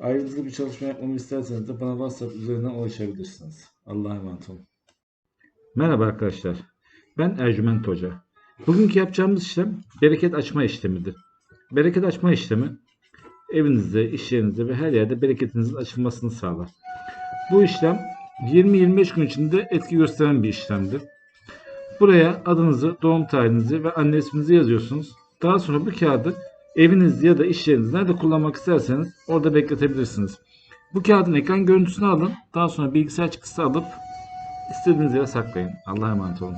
Ayrıntılı bir çalışma yapmamı isterseniz de bana WhatsApp üzerinden ulaşabilirsiniz. Allah'a emanet olun. Merhaba arkadaşlar. Ben Ercüment Hoca. Bugünkü yapacağımız işlem bereket açma işlemidir. Bereket açma işlemi evinizde, iş yerinizde ve her yerde bereketinizin açılmasını sağlar. Bu işlem 20-25 gün içinde etki gösteren bir işlemdir. Buraya adınızı, doğum tarihinizi ve anne isminizi yazıyorsunuz. Daha sonra bu kağıdı evinizde ya da iş yerinizde nerede kullanmak isterseniz orada bekletebilirsiniz. Bu kağıdın ekran görüntüsünü alın. Daha sonra bilgisayar çıktısı alıp istediğiniz yere saklayın. Allah'a emanet olun.